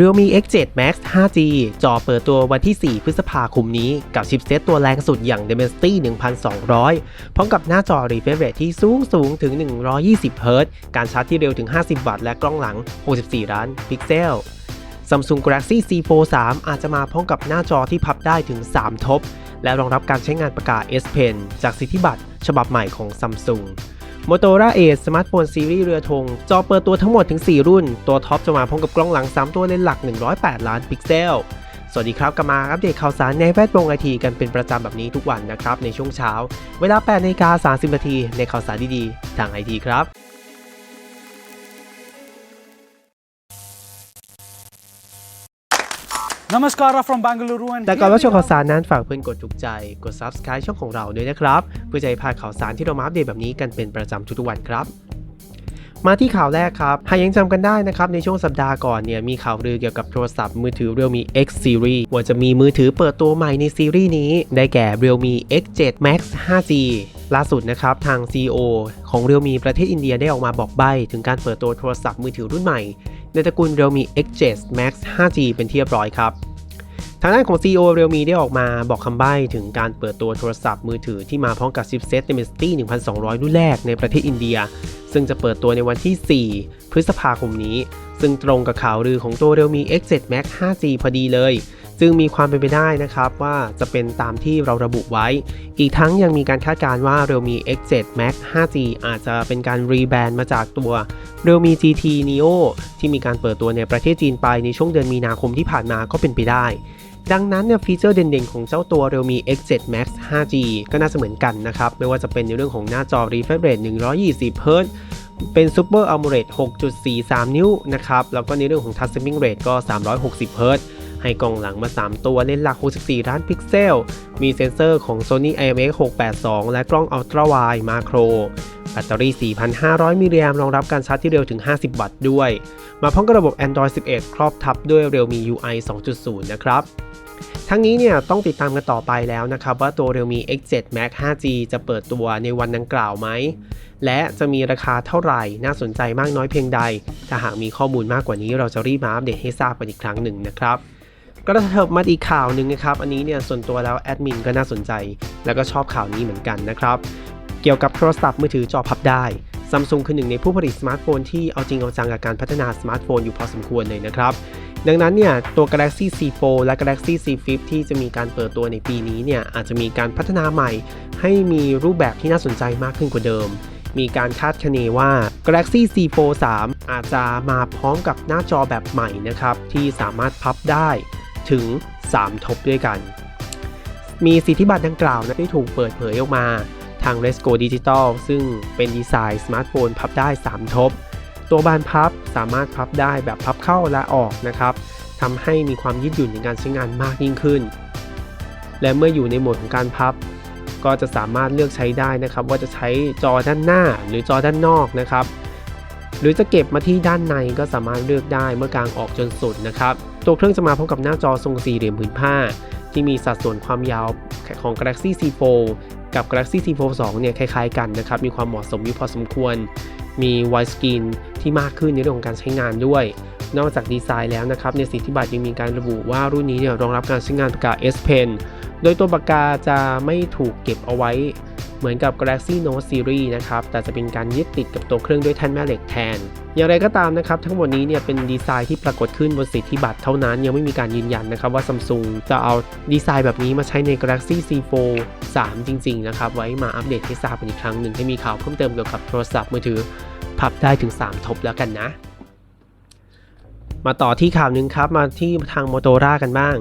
Realme X7 Max 5G จอเปิดตัววันที่ 4 พฤษภาคมนี้ กับชิปเซตตัวแรงสุดอย่าง Dimensity 1200 พร้อมกับหน้าจอ refresh rate ที่สูงสูงถึง 120 Hz การชาร์จที่เร็วถึง 50 วัตต์และกล้องหลัง 64 ล้านพิกเซล Samsung Galaxy C Fold 3 อาจจะมาพร้อมกับหน้าจอที่พับได้ถึง 3 ทบ และรองรับการใช้งานปากกา S Pen จากสิทธิบัตรฉบับใหม่ของ Samsung Motorola Edge สมาร์ทโฟนซีรีส์เรือธง จอเปิดตัวทั้งหมดถึง 4 รุ่น ตัวท็อปจะมาพร้อมกับกล้องหลัง 3 ตัวเลนส์หลัก 108 ล้านพิกเซล สวัสดีครับกลับมาอัปเดตข่าวสารในแวดวงไอทีกันเป็นประจำแบบนี้ทุกวันนะครับ ในช่วงเช้า เวลา8นาฬิกา30นาทีในข่าวสารดีๆ ทางไอทีครับ Namaskara from Bangalore and แต่ก่อนรับชมข่าวสารนั้นฝากเพื่อนกดถูกใจ กด Subscribe ช่องของเราด้วยนะครับ เพื่อจะให้พลาดข่าวสารที่เรามาอัปเดตแบบนี้กันเป็นประจำทุกๆวันครับมาที่ข่าวแรกครับหากยังจำกันได้นะครับ ในช่วงสัปดาห์ก่อนเนี่ย มีข่าวลือเกี่ยวกับโทรศัพท์มือถือ Realme X Series ว่าจะมีมือถือเปิดตัวใหม่ในซีรีส์นี้ ได้แก่ Realme X7 Max 5G ล่าสุดนะครับ ทาง CEO ของ Realme ประเทศอินเดียได้ออกมาบอกใบ้ถึงการเปิดตัวโทรศัพท์มือถือรุ่นใหม่ ในตระกูล Realme X7 Max 5G เป็นที่เรียบร้อยครับ ทางด้านของ CEO Realme ได้ออกมาบอกคำใบ้ถึงการเปิดตัวโทรศัพท์มือถือที่มาพร้อมกับชิปเซ็ต Dimensity 1200 รุ่นแรกในประเทศอินเดีย ซึ่งจะเปิดตัวในวันที่ 4 พฤษภาคมนี้ ซึ่งตรงกับข่าวลือของตัว Realme X7 Max 5G พอดีเลย ซึ่งมีความเป็นไปได้นะครับว่าจะเป็นตามที่เราระบุไว้ อีกทั้งยังมีการคาดการณ์ว่า Realme X7 Max 5G อาจจะเป็นการรีแบรนด์มาจากตัว Realme GT Neo ที่มีการเปิดตัวในประเทศจีนไปในช่วงเดือนมีนาคมที่ผ่านมาก็เป็นไปได้ ดังนั้นเนี่ยฟีเจอร์เด่นๆ ของเจ้าตัว Realme X7 Max 5G ก็น่าจะเหมือนกันนะครับ ไม่ว่าจะเป็นในเรื่องของหน้าจอ refresh rate 120 Hz เป็น Super AMOLED 6.43 นิ้วนะครับ แล้วก็ในเรื่องของ Touch Sampling Rate ก็ 360 Hz ให้กล้องหลังมา 3 ตัวเลนส์หลัก 64 ล้านพิกเซล มีเซ็นเซอร์ของ Sony IMX 682 และกล้อง Ultra Wide Macro แบตเตอรี่ 4,500 มิลลิแอมป์รองรับการชาร์จที่เร็วถึง 50 วัตต์ด้วย มาพร้อมกับระบบ Android 11 ครอบทับด้วย Realme UI 2.0 นะครับทั้งนี้เนี่ยต้องติดตามกันต่อไปแล้วนะครับว่าตัว Realme X7 Max 5G จะเปิดตัวในวันดังกล่าวไหม และจะมีราคาเท่าไหร่น่าสนใจมากน้อยเพียงใด ถ้าหากมีข้อมูลมากกว่านี้เราจะรีบมาอัปเดตให้ทราบกันอีกครั้งหนึ่งนะครับ ก็จะเถิบมาอีกข่าวหนึ่งนะครับ อันนี้เนี่ยส่วนตัวแล้วแอดมินก็น่าสนใจ แล้วก็ชอบข่าวนี้เหมือนกันนะครับ เกี่ยวกับโทรศัพท์มือถือจอพับได้ซัมซุงคือหนึ่งในผู้ผลิตสมาร์ทโฟนที่เอาจริงเอาจังกับการพัฒนาสมาร์ทโฟนอยู่พอสมควรเลยนะครับ ดังนั้นเนี่ยตัว Galaxy C Fold และ Galaxy C Flip ที่จะมีการเปิดตัวในปีนี้เนี่ยอาจจะมีการพัฒนาใหม่ ให้มีรูปแบบที่น่าสนใจมากขึ้นกว่าเดิม มีการคาดคะเนว่า Galaxy C Fold 3อาจจะมาพร้อมกับหน้าจอแบบใหม่นะครับที่สามารถพับได้ ถึง 3 ทบด้วยกัน มีสิทธิบัตรดังกล่าวนะที่ถูกเปิดเผยออกมาทาง Resco Digital ซึ่งเป็นดีไซน์สมาร์ทโฟนพับได้ 3 ทบ ตัวบานพับสามารถพับได้แบบพับเข้าและออกนะครับทำให้มีความยืดหยุ่นในการใช้งานมากยิ่งขึ้น และเมื่ออยู่ในโหมดของการพับ ก็จะสามารถเลือกใช้ได้นะครับ ว่าจะใช้จอด้านหน้าหรือจอด้านนอกนะครับ หรือจะเก็บมาที่ด้านในก็สามารถเลือกได้เมื่อกางออกจนสุดนะครับ ตัวเครื่องจะมาพร้อมกับหน้าจอทรงสี่เหลี่ยมผืนผ้า ที่มีสัดส่วนความยาวของ Galaxy C Fold กับ Galaxy C Fold 2 เนี่ยคล้ายๆกันนะครับ มีความเหมาะสมอยู่พอสมควร มี Wide Screen ที่มากขึ้นในเรื่องของการใช้งานด้วย นอกจากดีไซน์แล้วนะครับ ในสิทธิบัตรยังมีการระบุว่ารุ่นนี้เนี่ยรองรับการใช้งานปากกา S Pen โดยตัวปากกาจะไม่ถูกเก็บเอาไว้ เหมือนกับ Galaxy Note Series นะครับ แต่จะเป็นการยึดติดกับตัวเครื่องด้วยแท่นแม่เหล็กแทน อย่างไรก็ตามนะครับ ทั้งหมดนี้เนี่ยเป็นดีไซน์ที่ปรากฏขึ้นบนสิทธิบัตรเท่านั้น ยังไม่มีการยืนยันนะครับว่า Samsung จะเอาดีไซน์แบบนี้มาใช้ใน Galaxy C Fold 3 จริง ๆ นะครับ ไว้มาอัปเดตให้ทราบอีกครั้งหนึ่งให้มีข่าวเพิ่มเติมเกี่ยวกับโทรศัพท์มือถือพับได้ถึง 3 ทบแล้วกันนะ มาต่อที่ข่าวหนึ่งครับ มาที่ทาง Motorola กันบ้าง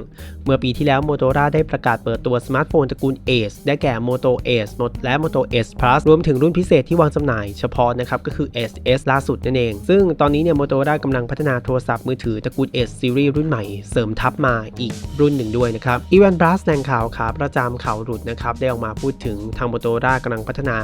เมื่อปีที่แล้ว Motorola ได้ประกาศเปิดตัวสมาร์ทโฟนตระกูล Ace ได้แก่ Moto Ace และ Moto S Plus รวมถึงรุ่นพิเศษที่วางจำหน่ายเฉพาะนะครับ ก็คือ S S ล่าสุดนั่นเอง ซึ่งตอนนี้เนี่ย Motorola กำลังพัฒนาโทรศัพท์มือถือตระกูล S Series รุ่นใหม่ เสริมทับมาอีกรุ่นหนึ่งด้วยนะครับอีวันบรัสแหล่งข่าวขาประจำข่าวหลุดนะครับได้ออกมาพูดถึงทาง Motorola กำลังพัฒนา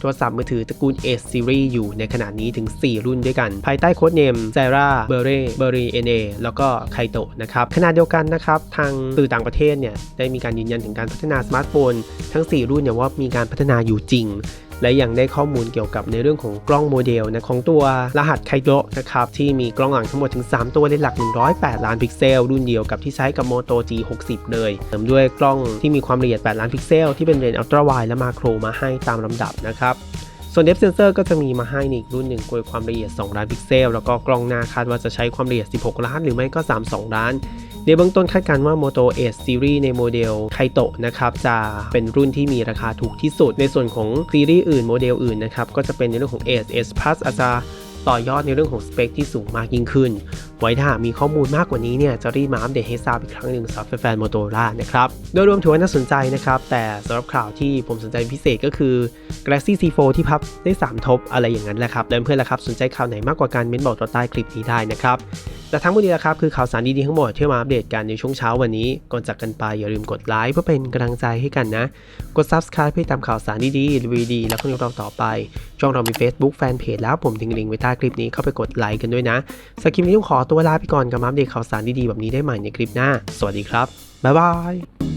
โทรศัพท์มือถือตระกูล S Series อยู่ในขณะนี้ถึง 4 รุ่นด้วยกัน ภายใต้โค้ดเนม Zara b e r r e r r y NA แล้วก็ Kaito นะครับขณะเดียวกันนะครับทางสื่อต่างประเทศเนี่ยได้มีการยืนยันถึงการพัฒนาสมาร์ทโฟน ทั้ง 4 รุ่นเนี่ยว่ามีการพัฒนาอยู่จริงและยังได้ข้อมูลเกี่ยวกับในเรื่องของกล้องโมเดลนะของตัวรหัสไคโดนะครับที่มีกล้องหลังทั้งหมดถึง 3 ตัวเลนหลัก 108 ล้านพิกเซล รุ่นเดียวกับที่ใช้กับ Moto G60 เลยเสริมด้วยกล้องที่มีความละเอียด 8 ล้านพิกเซล ที่เป็นเลนส์อัลตร้าไวและมาโครมาให้ตามลำดับนะครับ ส่วน depth sensor ก็จะมีมาให้นอีกรุ่นหนึ่งด้วยความละเอียด 2 ล้านพิกเซล แล้วก็กล้องหน้าคาดว่าจะใช้ความละเอียด 16 ล้านหรือไม่ก็ 32 ล้าน ในเบื้องต้นคาดการณ์ว่า Moto Edge Series ในโมเดลไคโตะนะครับจะเป็นรุ่นที่มีราคาถูกที่สุด ในส่วนของซีรีส์อื่นโมเดลอื่นนะครับก็จะเป็นในเรื่องของ Edge S Plus อาจจะต่อยอดในเรื่องของสเปคที่สูงมากยิ่งขึ้น ไว้ถ้ามีข้อมูลมากกว่านี้เนี่ยจะรีบมาอัปเดตให้ทราบอีกครั้งหนึ่งสำหรับแฟนๆ Motorola นะครับ โดยรวมถือว่าน่าสนใจนะครับ แต่สำหรับข่าวที่ผมสนใจพิเศษก็คือ Galaxy C4 ที่พับได้ 3 ทบอะไรอย่างนั้นแหละครับเพื่อนๆล่ะครับสนใจข่าวไหนมากกว่าการเม้นบอกต่อใต้คลิปนี้ได้นะครับแต่ทั้งหมดนี้นะครับคือข่าวสารดีๆทั้งหมดที่มาอัปเดตกันในช่วงเช้าวันนี้ ก่อนจากกันไปอย่าลืมกดไลค์เพื่อเป็นกำลังใจให้กันนะ กด Subscribe เพื่อตามข่าวสารดีๆรีวิวดีๆแล้วก็ในเราต่อไป ช่องเรามี Facebook Fanpage แล้วผมทิ้งลิงก์ไว้ใต้คลิปนี้เข้าไปกดไลค์กันด้วยนะสกคลิปนี้ต้องขอตัวลาไปก่อนกับมาอัปเดตข่าวสารดีๆแบบนี้ได้ใหม่ในคลิปหน้า สวัสดีครับ บ๊ายบาย